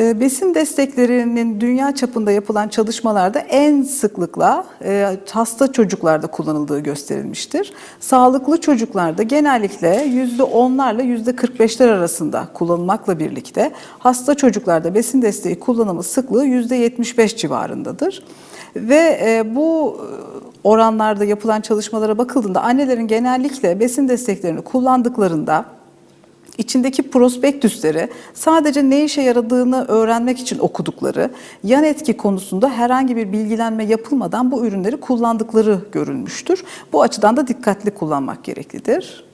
E, Besin desteklerinin dünya çapında yapılan çalışmalarda en sıklıkla e, hasta çocuklarda kullanıldığı gösterilmiştir. Sağlıklı çocuklarda genellikle %10'larla %45'ler arasında kullanılmakla birlikte hasta çocuklarda besin desteği kullanımı sıklığı %75 civarındadır. Ve e, bu oranlarda yapılan çalışmalara bakıldığında annelerin genellikle besin desteklerini kullandıklarında içindeki prospektüsleri sadece ne işe yaradığını öğrenmek için okudukları, yan etki konusunda herhangi bir bilgilenme yapılmadan bu ürünleri kullandıkları görülmüştür. Bu açıdan da dikkatli kullanmak gereklidir.